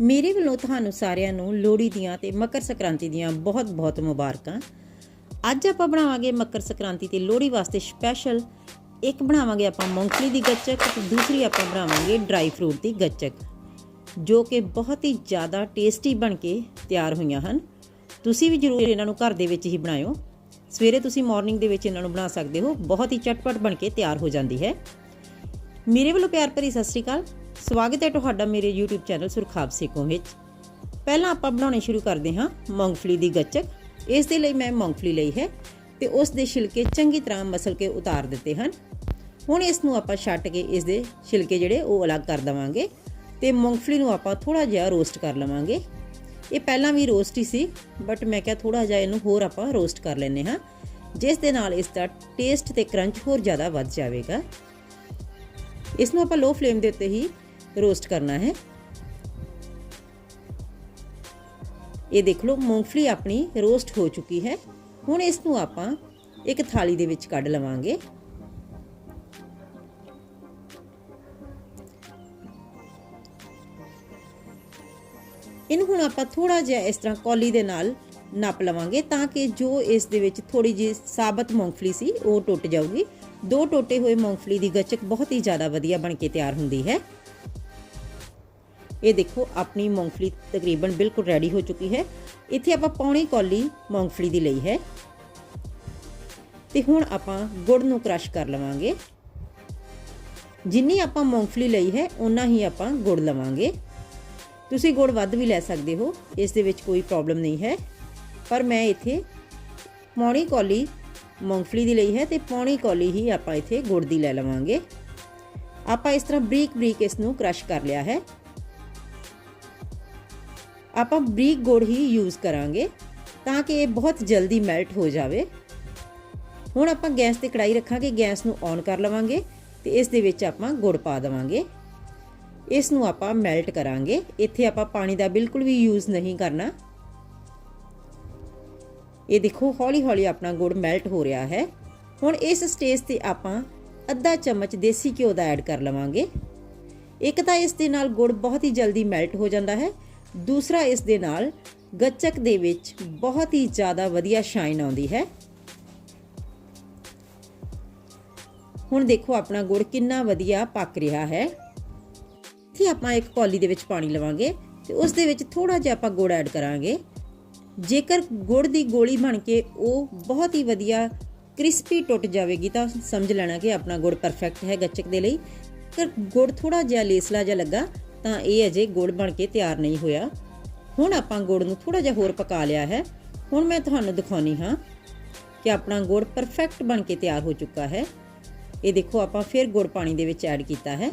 ਮੇਰੇ ਵੱਲੋਂ ਤੁਹਾਨੂੰ ਸਾਰਿਆਂ ਨੂੰ ਲੋਹੜੀ ਦੀਆਂ ਤੇ ਮਕਰ ਸੰਕ੍ਰਾਂਤੀ ਦੀਆਂ ਬਹੁਤ-ਬਹੁਤ ਮੁਬਾਰਕਾਂ। ਅੱਜ ਆਪਾਂ ਬਣਾਵਾਂਗੇ ਮਕਰ ਸੰਕ੍ਰਾਂਤੀ ਤੇ ਲੋਹੜੀ ਵਾਸਤੇ ਸਪੈਸ਼ਲ ਇੱਕ ਬਣਾਵਾਂਗੇ ਆਪਾਂ ਮੂੰਗਫਲੀ ਦੀ ਗੱਚਕ ਤੇ ਦੂਸਰੀ ਆਪਾਂ ਬਣਾਵਾਂਗੇ ਡਰਾਈ ਫਰੂਟ ਦੀ ਗੱਚਕ, ਜੋ ਕਿ ਬਹੁਤ ਹੀ ਜ਼ਿਆਦਾ ਟੇਸਟੀ ਬਣ ਕੇ ਤਿਆਰ ਹੋਈਆਂ ਹਨ। ਤੁਸੀਂ ਵੀ ਜ਼ਰੂਰ ਇਹਨਾਂ ਨੂੰ ਘਰ ਦੇ ਵਿੱਚ ਹੀ ਬਣਾਇਓ। ਸਵੇਰੇ ਤੁਸੀਂ ਮਾਰਨਿੰਗ ਦੇ ਵਿੱਚ ਇਹਨਾਂ ਨੂੰ ਬਣਾ ਸਕਦੇ ਹੋ। ਬਹੁਤ ਹੀ ਚਟਪਟ ਬਣ ਕੇ ਤਿਆਰ ਹੋ ਜਾਂਦੀ ਹੈ। ਮੇਰੇ ਵੱਲੋਂ ਪਿਆਰ ਭਰੀ ਸਤਿ ਸ੍ਰੀ ਅਕਾਲ। ਸਵਾਗਤ ਹੈ ਤੁਹਾਡਾ ਮੇਰੇ YouTube ਚੈਨਲ ਸੁਰਖਾਬ ਸੇਕੋਂ ਵਿੱਚ। ਪਹਿਲਾਂ ਆਪਾਂ ਬਣਾਉਣੇ ਸ਼ੁਰੂ ਕਰਦੇ ਹਾਂ ਮੂੰਗਫਲੀ ਦੀ ਗੱਚਕ। ਇਸ ਦੇ ਲਈ ਮੈਂ ਮੂੰਗਫਲੀ ਲਈ ਹੈ ਤੇ ਉਸ ਦੇ ਛਿਲਕੇ ਚੰਗੀ ਤਰ੍ਹਾਂ ਮਸਲ ਕੇ ਉਤਾਰ ਦਿੱਤੇ ਹਨ। ਹੁਣ ਇਸ ਨੂੰ ਆਪਾਂ ਛੱਟ ਕੇ ਇਸ ਦੇ ਛਿਲਕੇ ਜਿਹੜੇ ਉਹ ਅਲੱਗ ਕਰ ਦਵਾਂਗੇ ਤੇ ਮੂੰਗਫਲੀ ਨੂੰ ਆਪਾਂ ਥੋੜਾ ਜਿਹਾ ਰੋਸਟ ਕਰ ਲਵਾਂਗੇ। ਇਹ ਪਹਿਲਾਂ ਵੀ ਰੋਸਟ ਹੀ ਸੀ, ਬਟ ਮੈਂ ਕਿਹਾ ਥੋੜਾ ਜਿਹਾ ਇਹਨੂੰ ਹੋਰ ਆਪਾਂ ਰੋਸਟ ਕਰ ਲੈਨੇ ਹਾਂ, ਜਿਸ ਦੇ ਨਾਲ ਇਸ ਦਾ ਟੇਸਟ ਤੇ ਕਰੰਚ ਹੋਰ ਜ਼ਿਆਦਾ ਵੱਧ ਜਾਵੇਗਾ। ਇਸ ਨੂੰ ਆਪਾਂ ਲੋ ਫਲੇਮ ਦੇ ਉੱਤੇ ਹੀ ਰੋਸਟ ਕਰਨਾ ਹੈ। ਇਹ ਦੇਖ ਲਓ, ਮੂੰਗਫਲੀ ਆਪਣੀ ਰੋਸਟ ਹੋ ਚੁੱਕੀ ਹੈ। ਹੁਣ ਇਸ ਨੂੰ ਆਪਾਂ ਇੱਕ ਥਾਲੀ ਦੇ ਵਿੱਚ ਕੱਢ ਲਵਾਂਗੇ। ਇਹਨੂੰ ਹੁਣ ਆਪਾਂ ਥੋੜਾ ਜਿਹਾ ਇਸ ਤਰ੍ਹਾਂ ਕੌਲੀ ਦੇ ਨਾਲ ਨੱਪ ਲਵਾਂਗੇ ਤਾਂ ਕਿ ਜੋ ਇਸ ਦੇ ਵਿੱਚ ਥੋੜੀ ਜਿਹੀ ਸਾਬਤ ਮੂੰਗਫਲੀ ਸੀ, ਉਹ ਟੁੱਟ ਜਾਊਗੀ। ਦੋ ਟੋਟੇ ਹੋਏ ਮੂੰਗਫਲੀ ਦੀ ਗੱਚਕ ਬਹੁਤ ਹੀ ਜ਼ਿਆਦਾ ਵਧੀਆ ਬਣ ਕੇ ਤਿਆਰ ਹੁੰਦੀ ਹੈ। ਇਹ ਦੇਖੋ, ਆਪਣੀ ਮੂੰਗਫਲੀ ਤਕਰੀਬਨ ਬਿਲਕੁਲ ਰੈਡੀ ਹੋ ਚੁੱਕੀ ਹੈ। ਇੱਥੇ ਆਪਾਂ ਪੌਣੀ ਕੌਲੀ ਮੂੰਗਫਲੀ ਦੀ ਲਈ ਹੈ। ਤੇ ਹੁਣ ਆਪਾਂ ਗੁੜ ਨੂੰ ਕ੍ਰਸ਼ ਕਰ ਲਵਾਂਗੇ। ਜਿੰਨੀ ਆਪਾਂ ਮੂੰਗਫਲੀ ਲਈ ਹੈ ਉਨਾ ਹੀ ਆਪਾਂ ਗੁੜ ਲਵਾਂਗੇ। ਤੁਸੀਂ ਗੁੜ ਵੱਧ ਵੀ ਲੈ ਸਕਦੇ ਹੋ, ਇਸ ਦੇ ਵਿੱਚ ਕੋਈ ਪ੍ਰੋਬਲਮ ਨਹੀਂ ਹੈ। ਪਰ ਮੈਂ ਇੱਥੇ ਪੌਣੀ ਕੌਲੀ ਮੂੰਗਫਲੀ ਦੀ ਲਈ ਹੈ ਤੇ ਪੌਣੀ ਕੌਲੀ ਹੀ ਆਪਾਂ ਇੱਥੇ ਗੁੜ ਦੀ ਲੈ ਲਵਾਂਗੇ। ਆਪਾਂ ਇਸ ਤਰ੍ਹਾਂ ਬਰੀਕ ਬਰੀਕ ਇਸ ਨੂੰ ਕ੍ਰਸ਼ ਕਰ ਲਿਆ ਹੈ। ਆਪਾਂ ਬਰੀਕ ਗੁੜ ਹੀ ਯੂਜ਼ ਕਰਾਂਗੇ ਤਾਂ ਕਿ ਇਹ ਬਹੁਤ ਜਲਦੀ ਮੈਲਟ ਹੋ ਜਾਵੇ। ਹੁਣ ਆਪਾਂ ਗੈਸ ਤੇ ਕੜਾਈ ਰੱਖਾਂਗੇ, ਗੈਸ ਨੂੰ ਔਨ ਕਰ ਲਵਾਂਗੇ ਤੇ ਇਸ ਦੇ ਵਿੱਚ ਆਪਾਂ ਗੁੜ ਪਾ ਦੇਵਾਂਗੇ। ਇਸ ਨੂੰ ਆਪਾਂ ਮੈਲਟ ਕਰਾਂਗੇ। ਇੱਥੇ ਆਪਾਂ ਪਾਣੀ ਦਾ ਬਿਲਕੁਲ ਵੀ ਯੂਜ਼ ਨਹੀਂ ਕਰਨਾ। ਇਹ ਦੇਖੋ ਹੌਲੀ ਹੌਲੀ ਆਪਣਾ ਗੁੜ ਮੈਲਟ ਹੋ ਰਿਹਾ ਹੈ। ਹੁਣ ਇਸ ਸਟੇਜ ਤੇ ਆਪਾਂ ਅੱਧਾ ਚਮਚ ਦੇਸੀ ਘਿਓ ਦਾ ਐਡ ਕਰ ਲਵਾਂਗੇ। ਇੱਕ ਤਾਂ ਇਸ ਦੇ ਨਾਲ ਗੁੜ ਬਹੁਤ ਹੀ ਜਲਦੀ ਮੈਲਟ ਹੋ ਜਾਂਦਾ ਹੈ ਦੂਸਰਾ ਇਸ ਦੇ ਨਾਲ ਗੱਚਕ ਦੇ ਵਿੱਚ ਬਹੁਤ ਹੀ ਜ਼ਿਆਦਾ ਵਧੀਆ ਸ਼ਾਈਨ ਆਉਂਦੀ ਹੈ। ਹੁਣ ਦੇਖੋ ਆਪਣਾ ਗੁੜ ਕਿੰਨਾ ਵਧੀਆ ਪੱਕ ਰਿਹਾ ਹੈ। ਇੱਥੇ ਆਪਾਂ ਇੱਕ ਕੌਲੀ ਦੇ ਵਿੱਚ ਪਾਣੀ ਲਵਾਂਗੇ ਤੇ ਉਸ ਦੇ ਵਿੱਚ ਥੋੜਾ ਜਿਹਾ ਆਪਾਂ ਗੁੜ ਐਡ ਕਰਾਂਗੇ। ਜੇਕਰ ਗੁੜ ਦੀ ਗੋਲੀ ਬਣ ਕੇ ਉਹ ਬਹੁਤ ਹੀ ਵਧੀਆ ਕ੍ਰਿਸਪੀ ਟੁੱਟ ਜਾਵੇਗੀ ਤਾਂ ਸਮਝ ਲੈਣਾ ਕਿ ਆਪਣਾ ਗੁੜ ਪਰਫੈਕਟ ਹੈ ਗੱਚਕ ਦੇ ਲਈ। ਪਰ ਗੁੜ ਥੋੜਾ ਜਿਹਾ ਲੇਸਲਾ ਜਿਹਾ ਲੱਗਾ ਤਾਂ ਇਹ ਅਜੇ ਗੁੜ ਬਣ ਕੇ ਤਿਆਰ ਨਹੀਂ ਹੋਇਆ। ਹੁਣ ਆਪਾਂ ਗੁੜ ਨੂੰ ਥੋੜਾ ਜਿਹਾ ਹੋਰ ਪਕਾ ਲਿਆ ਹੈ। ਹੁਣ ਮੈਂ ਤੁਹਾਨੂੰ ਦਿਖਾਉਣੀ ਹਾਂ ਕਿ ਆਪਣਾ ਗੁੜ ਪਰਫੈਕਟ ਬਣ ਕੇ ਤਿਆਰ ਹੋ ਚੁੱਕਾ ਹੈ। ਇਹ ਦੇਖੋ, ਆਪਾਂ ਫਿਰ ਗੁੜ ਪਾਣੀ ਦੇ ਵਿੱਚ ਐਡ ਕੀਤਾ ਹੈ।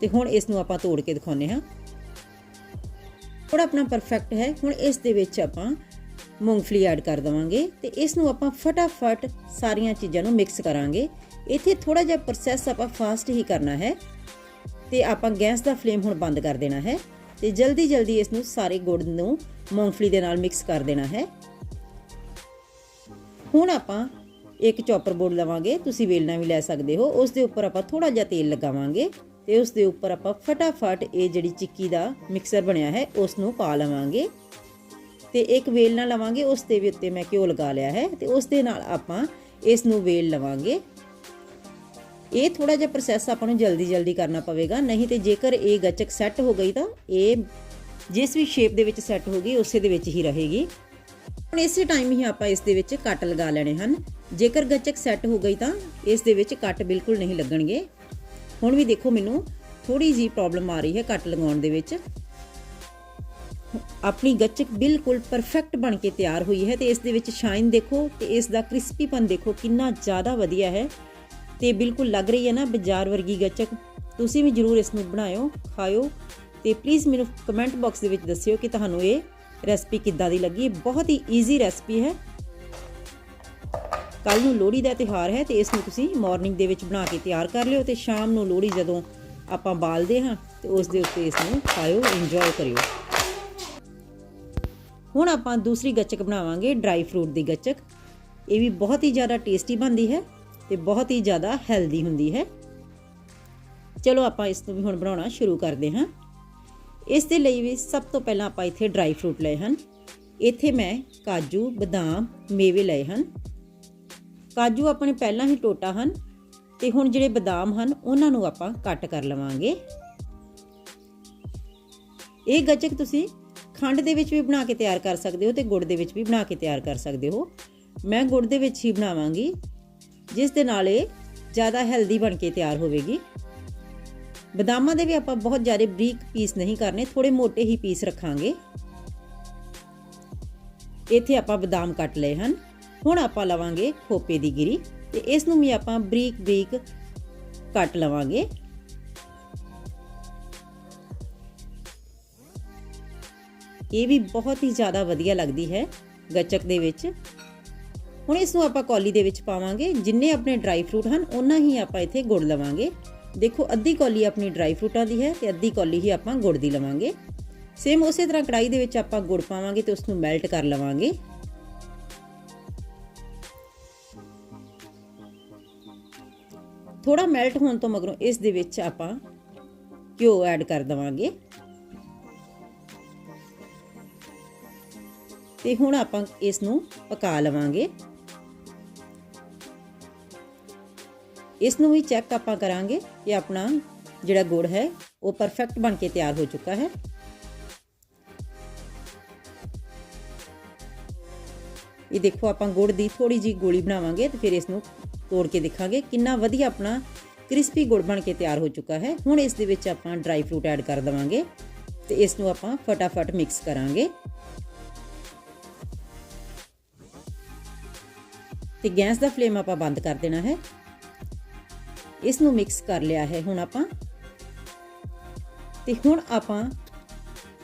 ਤੇ ਹੁਣ ਇਸ ਨੂੰ ਆਪਾਂ ਤੋੜ ਕੇ ਦਿਖਾਉਨੇ ਹਾਂ। ਥੋੜਾ ਆਪਣਾ ਪਰਫੈਕਟ ਹੈ। ਹੁਣ ਇਸ ਦੇ ਵਿੱਚ ਆਪਾਂ ਮੂੰਗਫਲੀ ਐਡ ਕਰ ਦਵਾਂਗੇ ਤੇ ਇਸ ਨੂੰ ਆਪਾਂ ਫਟਾਫਟ ਸਾਰੀਆਂ ਚੀਜ਼ਾਂ ਨੂੰ ਮਿਕਸ ਕਰਾਂਗੇ। ਇੱਥੇ ਥੋੜਾ ਜਿਹਾ ਪ੍ਰੋਸੈਸ ਆਪਾਂ ਫਾਸਟ ਹੀ ਕਰਨਾ ਹੈ। ਤੇ ਆਪਾਂ ਗੈਸ ਦਾ ਫਲੇਮ ਹੁਣ ਬੰਦ ਕਰ ਦੇਣਾ ਹੈ ਤੇ ਜਲਦੀ ਜਲਦੀ ਇਸ ਨੂੰ ਸਾਰੇ ਗੁੜ ਨੂੰ ਮੂੰਗਫਲੀ ਦੇ ਨਾਲ ਮਿਕਸ ਕਰ ਦੇਣਾ ਹੈ। ਹੁਣ ਆਪਾਂ ਇੱਕ ਚੌਪਰ ਬੋਰਡ ਲਵਾਂਗੇ, ਤੁਸੀਂ ਵੇਲਣਾ ਵੀ ਲੈ ਸਕਦੇ ਹੋ। ਉਸ ਦੇ ਉੱਪਰ ਆਪਾਂ ਥੋੜਾ ਜਿਹਾ ਤੇਲ ਲਗਾਵਾਂਗੇ ਤੇ ਉਸ ਦੇ ਉੱਪਰ ਆਪਾਂ ਫਟਾਫਟ ਇਹ ਜਿਹੜੀ ਚਿੱਕੀ ਦਾ ਮਿਕਸਰ ਬਣਿਆ ਹੈ ਉਸ ਨੂੰ ਪਾ ਲਵਾਂਗੇ। ਤੇ ਇੱਕ ਵੇਲਣਾ ਲਵਾਂਗੇ, ਉਸ ਦੇ ਵੀ ਉੱਤੇ ਮੈਂ ਘਿਓ ਲਗਾ ਲਿਆ ਹੈ ਤੇ ਉਸ ਦੇ ਨਾਲ ਆਪਾਂ ਇਸ ਨੂੰ ਵੇਲ ਲਵਾਂਗੇ। ਇਹ ਥੋੜਾ ਜਿਹਾ ਪ੍ਰੋਸੈਸ ਆਪਾਂ ਨੂੰ ਜਲਦੀ ਜਲਦੀ ਕਰਨਾ ਪਵੇਗਾ, ਨਹੀਂ ਤੇ ਜੇਕਰ ਇਹ ਗੱਚਕ ਸੈੱਟ ਹੋ ਗਈ ਤਾਂ ਇਹ ਜਿਸ ਵੀ ਸ਼ੇਪ ਦੇ ਵਿੱਚ ਸੈੱਟ ਹੋ ਗਈ, ਉਸੇ ਦੇ ਵਿੱਚ ਹੀ ਰਹੇਗੀ। ਹੁਣ ਇਸੇ ਟਾਈਮ ਹੀ ਆਪਾਂ ਇਸ ਦੇ ਵਿੱਚ ਕੱਟ ਲਗਾ ਲੈਣੇ ਹਨ। ਜੇਕਰ ਗੱਚਕ ਸੈੱਟ ਹੋ ਗਈ ਤਾਂ ਇਸ ਦੇ ਵਿੱਚ ਕੱਟ ਬਿਲਕੁਲ ਨਹੀਂ ਲੱਗਣਗੇ। ਹੁਣ ਵੀ ਦੇਖੋ ਮੈਨੂੰ ਥੋੜੀ ਜੀ ਪ੍ਰੋਬਲਮ ਆ ਰਹੀ ਹੈ ਕੱਟ ਲਗਾਉਣ ਦੇ ਵਿੱਚ। ਆਪਣੀ ਗੱਚਕ ਬਿਲਕੁਲ ਪਰਫੈਕਟ ਬਣ ਕੇ ਤਿਆਰ ਹੋਈ ਹੈ ਤੇ ਇਸ ਦੇ ਵਿੱਚ ਸ਼ਾਈਨ ਦੇਖੋ ਤੇ ਇਸ ਦਾ ਕ੍ਰਿਸਪੀਪਨ ਦੇਖੋ ਕਿੰਨਾ ਜ਼ਿਆਦਾ ਵਧੀਆ ਹੈ। ਤੇ ਬਿਲਕੁਲ ਲੱਗ ਰਹੀ ਹੈ ਨਾ ਬਾਜ਼ਾਰ ਵਰਗੀ ਗੱਚਕ। ਤੁਸੀਂ ਵੀ ਜਰੂਰ ਇਸ ਨੂੰ ਬਣਾਇਓ ਖਾਓ ਤੇ ਪਲੀਜ਼ ਮੈਨੂੰ ਕਮੈਂਟ ਬਾਕਸ ਦੇ ਵਿੱਚ ਦੱਸਿਓ ਕਿ ਤੁਹਾਨੂੰ ਇਹ ਰੈਸਪੀ ਕਿੱਦਾਂ ਦੀ ਲੱਗੀ। ਬਹੁਤ ਹੀ ਈਜ਼ੀ ਰੈਸਪੀ ਹੈ। ਕੱਲ ਨੂੰ ਲੋਹੜੀ ਦਾ ਤਿਉਹਾਰ ਹੈ ਤੇ ਇਸ ਨੂੰ ਤੁਸੀਂ ਮਾਰਨਿੰਗ ਦੇ ਵਿੱਚ ਬਣਾ ਕੇ ਤਿਆਰ ਕਰ ਲਿਓ ਤੇ ਸ਼ਾਮ ਨੂੰ ਲੋਹੜੀ ਜਦੋਂ ਆਪਾਂ ਬਾਲਦੇ ਹਾਂ ਤੇ ਉਸ ਦੇ ਉੱਤੇ ਇਸ ਨੂੰ ਖਾਓ ਇੰਜੋਏ ਕਰਿਓ। ਹੁਣ ਆਪਾਂ ਦੂਸਰੀ ਗੱਚਕ ਬਣਾਵਾਂਗੇ ਡਰਾਈ ਫਰੂਟ ਦੀ ਗੱਚਕ। ਇਹ ਵੀ ਬਹੁਤ ਹੀ ਜ਼ਿਆਦਾ ਟੇਸਟੀ ਬਣਦੀ ਹੈ। ਤੇ ਬਹੁਤ ਹੀ ਜ਼ਿਆਦਾ ਹੈਲਦੀ ਹੁੰਦੀ ਹੈ। ਚਲੋ ਆਪਾਂ ਇਸ ਨੂੰ ਵੀ ਹੁਣ ਬਣਾਉਣਾ ਸ਼ੁਰੂ ਕਰਦੇ ਹਾਂ। ਇਸ ਦੇ ਲਈ ਵੀ ਸਭ ਤੋਂ ਪਹਿਲਾਂ ਆਪਾਂ ਇੱਥੇ ਡਰਾਈ ਫਰੂਟ ਲਏ ਹਨ। ਇੱਥੇ ਮੈਂ ਕਾਜੂ, ਬਦਾਮ, ਮੇਵੇ ਲਏ ਹਨ। ਕਾਜੂ ਆਪਣੇ ਪਹਿਲਾਂ ਹੀ ਟੋਟਾ ਹਨ ਤੇ ਹੁਣ ਜਿਹੜੇ ਬਦਾਮ ਹਨ ਉਹਨਾਂ ਨੂੰ ਆਪਾਂ ਕੱਟ ਕਰ ਲਵਾਂਗੇ। ਇਹ ਗੱਚਕ ਤੁਸੀਂ ਖੰਡ ਦੇ ਵਿੱਚ ਵੀ ਬਣਾ ਕੇ ਤਿਆਰ ਕਰ ਸਕਦੇ ਹੋ ਤੇ ਗੁੜ ਦੇ ਵਿੱਚ ਵੀ ਬਣਾ ਕੇ ਤਿਆਰ ਕਰ ਸਕਦੇ ਹੋ। ਮੈਂ ਗੁੜ ਦੇ ਵਿੱਚ ਹੀ ਬਣਾਵਾਂਗੀ। ਜਿਸ ਦੇ ਨਾਲ ਇਹ ਜ਼ਿਆਦਾ ਹੈਲਦੀ ਬਣ ਕੇ ਤਿਆਰ ਹੋਵੇਗੀ। ਬਦਾਮਾਂ ਦੇ ਵੀ ਆਪਾਂ ਬਹੁਤ ਜ਼ਿਆਦਾ ਬਰੀਕ ਪੀਸ ਨਹੀਂ ਕਰਨੇ ਥੋੜੇ ਮੋٹے ਹੀ ਪੀਸ ਰੱਖਾਂਗੇ। ਇੱਥੇ ਆਪਾਂ ਬਦਾਮ ਕੱਟ ਲਏ ਹਨ। ਹੁਣ ਆਪਾਂ ਲਵਾਂਗੇ ਖੋਪੇ ਦੀ ਗਿਰੀ ਤੇ ਇਸ ਨੂੰ ਵੀ ਆਪਾਂ ਬਰੀਕ ਬਰੀਕ ਕੱਟ ਲਵਾਂਗੇ। ਇਹ ਵੀ ਬਹੁਤ ਹੀ ਜ਼ਿਆਦਾ ਵਧੀਆ ਲੱਗਦੀ ਹੈ ਗੱਚਕ ਦੇ ਵਿੱਚ। ਹੁਣ ਇਸ ਨੂੰ ਆਪਾਂ ਕੌਲੀ ਦੇ ਵਿੱਚ ਪਾਵਾਂਗੇ। ਜਿੰਨੇ ਆਪਣੇ ਡਰਾਈ ਫਰੂਟ ਹਨ ਉਹਨਾਂ ਹੀ ਆਪਾਂ ਇੱਥੇ ਗੁੜ ਲਵਾਂਗੇ। ਦੇਖੋ, ਅੱਧੀ ਕੌਲੀ ਆਪਣੀ ਡਰਾਈ ਫਰੂਟਾਂ ਦੀ ਹੈ ਤੇ ਅੱਧੀ ਕੌਲੀ ਹੀ ਆਪਾਂ ਗੁੜ ਦੀ ਲਵਾਂਗੇ। ਸੇਮ ਉਸੇ ਤਰ੍ਹਾਂ ਕੜਾਈ ਦੇ ਵਿੱਚ ਆਪਾਂ ਗੁੜ ਪਾਵਾਂਗੇ ਤੇ ਉਸ ਨੂੰ ਮੈਲਟ ਕਰ ਲਵਾਂਗੇ। ਥੋੜਾ ਮੈਲਟ ਹੋਣ ਤੋਂ ਮਗਰੋਂ ਇਸ ਦੇ ਵਿੱਚ ਆਪਾਂ ਘਿਓ ਐਡ ਕਰ ਦਵਾਂਗੇ। ਤੇ ਹੁਣ ਆਪਾਂ ਇਸ ਨੂੰ ਪਕਾ ਲਵਾਂਗੇ। ਇਸ ਨੂੰ ਵੀ ਚੈੱਕ ਆਪਾਂ ਕਰਾਂਗੇ ਕਿ ਆਪਣਾ ਜਿਹੜਾ ਗੁੜ ਹੈ, ਉਹ ਪਰਫੈਕਟ ਬਣ ਕੇ ਤਿਆਰ ਹੋ ਚੁੱਕਾ ਹੈ। ਇਹ ਦੇਖੋ ਆਪਾਂ ਗੁੜ ਦੀ ਥੋੜੀ ਜੀ ਗੋਲੀ ਬਣਾਵਾਂਗੇ ਤੇ ਫਿਰ ਇਸ ਨੂੰ ਤੋੜ ਕੇ ਦੇਖਾਂਗੇ ਕਿੰਨਾ ਵਧੀਆ ਆਪਣਾ ਕ੍ਰਿਸਪੀ ਗੁੜ ਬਣ ਕੇ ਤਿਆਰ ਹੋ ਚੁੱਕਾ ਹੈ। ਹੁਣ ਇਸ ਦੇ ਵਿੱਚ ਆਪਾਂ ਡਰਾਈ ਫਰੂਟ ਐਡ ਕਰ ਦਵਾਂਗੇ ਤੇ ਇਸ ਨੂੰ ਆਪਾਂ ਫਟਾਫਟ ਮਿਕਸ ਕਰਾਂਗੇ। ਤੇ ਗੈਸ ਦਾ ਫਲੇਮ ਆਪਾਂ ਬੰਦ ਕਰ ਦੇਣਾ ਹੈ। ਇਸ ਨੂੰ ਮਿਕਸ ਕਰ ਲਿਆ ਹੈ ਹੁਣ ਆਪਾਂ। ਤੇ ਹੁਣ ਆਪਾਂ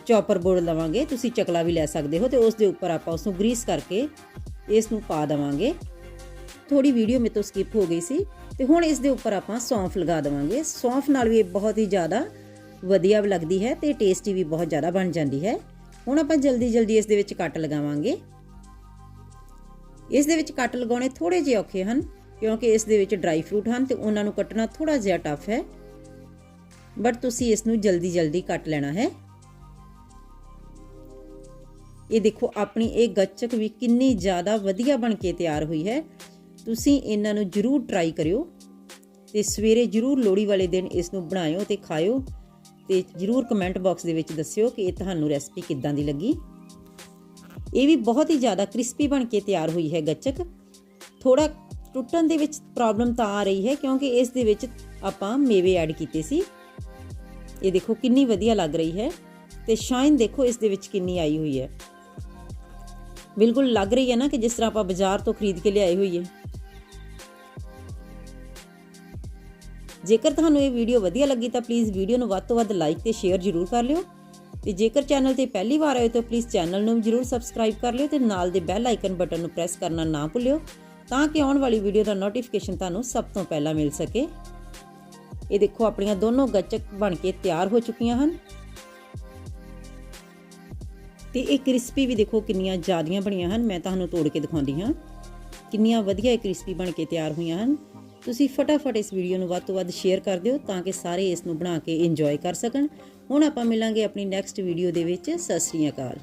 ਚੌਪਰ ਬੋਰਡ ਲਵਾਂਗੇ ਤੁਸੀਂ ਚਕਲਾ ਵੀ ਲੈ ਸਕਦੇ ਹੋ ਤੇ ਉਸ ਦੇ ਉੱਪਰ ਆਪਾਂ ਉਸ ਨੂੰ ਗਰੀਸ ਕਰਕੇ ਇਸ ਨੂੰ ਪਾ ਦਵਾਂਗੇ। ਥੋੜੀ ਵੀਡੀਓ ਮੇ ਤੋਂ ਸਕਿਪ ਹੋ ਗਈ ਸੀ। ਤੇ ਹੁਣ ਇਸ ਦੇ ਉੱਪਰ ਆਪਾਂ ਸੌਂਫ ਲਗਾ ਦਵਾਂਗੇ। ਸੌਂਫ ਨਾਲ ਵੀ ਇਹ ਬਹੁਤ ਹੀ ਜ਼ਿਆਦਾ ਵਧੀਆ ਲੱਗਦੀ ਹੈ ਤੇ ਟੇਸਟੀ ਵੀ ਬਹੁਤ ਜ਼ਿਆਦਾ ਬਣ ਜਾਂਦੀ ਹੈ। ਹੁਣ ਆਪਾਂ ਜਲਦੀ ਜਲਦੀ ਇਸ ਦੇ ਵਿੱਚ ਕੱਟ ਲਗਾਵਾਂਗੇ। ਇਸ ਦੇ ਵਿੱਚ ਕੱਟ ਲਗਾਉਣੇ ਥੋੜੇ ਜਿਹੇ ਔਖੇ ਹਨ। ਕਿਉਂਕਿ ਇਸ ਦੇ ਵਿੱਚ ਡਰਾਈ ਫਰੂਟ ਹਨ ਤੇ ਉਹਨਾਂ ਨੂੰ ਕੱਟਣਾ ਥੋੜਾ ਜਿਹਾ ਟਫ ਹੈ। ਬਟ ਤੁਸੀਂ ਇਸ ਨੂੰ ਜਲਦੀ ਜਲਦੀ ਕੱਟ ਲੈਣਾ ਹੈ। ਇਹ ਦੇਖੋ, ਆਪਣੀ ਇਹ ਗੱਚਕ ਵੀ ਕਿੰਨੀ ਜ਼ਿਆਦਾ ਵਧੀਆ ਬਣ ਕੇ ਤਿਆਰ ਹੋਈ ਹੈ। ਤੁਸੀਂ ਇਹਨਾਂ ਨੂੰ ਜਰੂਰ ਟਰਾਈ ਕਰਿਓ ਤੇ ਸਵੇਰੇ ਜਰੂਰ ਲੋਹੜੀ ਵਾਲੇ ਦਿਨ ਇਸ ਨੂੰ ਬਣਾਇਓ ਤੇ ਖਾਇਓ ਤੇ ਜਰੂਰ ਕਮੈਂਟ ਬਾਕਸ ਦੇ ਵਿੱਚ ਦੱਸਿਓ ਕਿ ਇਹ ਤੁਹਾਨੂੰ ਰੈਸਪੀ ਕਿੱਦਾਂ ਦੀ ਲੱਗੀ। ਇਹ ਵੀ ਬਹੁਤ ਹੀ ਜ਼ਿਆਦਾ ਕ੍ਰਿਸਪੀ ਬਣ ਕੇ ਤਿਆਰ ਹੋਈ ਹੈ ਗੱਚਕ। ਥੋੜਾ ਟੁੱਟਣ ਦੇ ਵਿੱਚ ਪ੍ਰੋਬਲਮ ਤਾਂ ਆ ਰਹੀ ਹੈ ਕਿਉਂਕਿ ਇਸ ਦੇ ਵਿੱਚ ਆਪਾਂ ਮੇਵੇ ਐਡ ਕੀਤੇ ਸੀ। ਇਹ ਦੇਖੋ ਕਿੰਨੀ ਵਧੀਆ ਲੱਗ ਰਹੀ ਹੈ ਤੇ ਸ਼ਾਈਨ ਦੇਖੋ ਇਸ ਦੇ ਵਿੱਚ ਕਿੰਨੀ ਆਈ ਹੋਈ ਹੈ। ਬਿਲਕੁਲ ਲੱਗ ਰਹੀ ਹੈ ਨਾ ਕਿ ਜਿਸ ਤਰ੍ਹਾਂ ਆਪਾਂ ਬਾਜ਼ਾਰ ਤੋਂ ਖਰੀਦ ਕੇ ਲਿਆਏ ਹੋਈ ਹੈ। ਜੇਕਰ ਤੁਹਾਨੂੰ ਇਹ ਵੀਡੀਓ ਵਧੀਆ ਲੱਗੀ ਤਾਂ ਪਲੀਜ਼ ਵੀਡੀਓ ਨੂੰ ਵੱਧ ਤੋਂ ਵੱਧ ਲਾਈਕ ਤੇ ਸ਼ੇਅਰ ਜ਼ਰੂਰ ਕਰ ਲਿਓ। ਤੇ ਜੇਕਰ ਚੈਨਲ ਤੇ ਪਹਿਲੀ ਵਾਰ ਆਏ ਹੋ ਤਾਂ ਪਲੀਜ਼ ਚੈਨਲ ਨੂੰ ਜ਼ਰੂਰ ਸਬਸਕ੍ਰਾਈਬ ਕਰ ਲਿਓ ਤੇ ਨਾਲ ਦੇ ਬੈਲ ਆਈਕਨ ਬਟਨ ਨੂੰ ਪ੍ਰੈਸ ਕਰਨਾ ਨਾ ਭੁੱਲਿਓ। ਤਾਂ ਕਿ ਆਉਣ ਵਾਲੀ ਵੀਡੀਓ ਦਾ ਨੋਟੀਫਿਕੇਸ਼ਨ ਤੁਹਾਨੂੰ ਸਭ ਤੋਂ ਪਹਿਲਾਂ ਮਿਲ ਸਕੇ। ਇਹ ਦੇਖੋ, ਆਪਣੀਆਂ ਦੋਨੋਂ ਗੱਚਕ ਬਣ ਕੇ ਤਿਆਰ ਹੋ ਚੁੱਕੀਆਂ ਹਨ। ਤੇ ਇਹ ਕ੍ਰਿਸਪੀ ਵੀ ਦੇਖੋ ਕਿੰਨੀਆਂ ਜ਼ਿਆਦੀਆਂ ਬਣੀਆਂ ਹਨ। ਮੈਂ ਤੁਹਾਨੂੰ ਤੋੜ ਕੇ ਦਿਖਾਉਂਦੀ ਹਾਂ। ਕਿੰਨੀਆਂ ਵਧੀਆ ਇਹ ਕ੍ਰਿਸਪੀ ਬਣ ਕੇ ਤਿਆਰ ਹੋਈਆਂ ਹਨ। ਤੁਸੀਂ ਫਟਾਫਟ ਇਸ ਵੀਡੀਓ ਨੂੰ ਵੱਧ ਤੋਂ ਵੱਧ ਸ਼ੇਅਰ ਕਰ ਦਿਓ ਤਾਂ ਕਿ ਸਾਰੇ ਇਸ ਨੂੰ ਬਣਾ ਕੇ ਇੰਜੋਏ ਕਰ ਸਕਣ। ਹੁਣ ਆਪਾਂ ਮਿਲਾਂਗੇ ਆਪਣੀ ਨੈਕਸਟ ਵੀਡੀਓ ਦੇ ਵਿੱਚ। ਸਤਿ ਸ੍ਰੀ ਅਕਾਲ।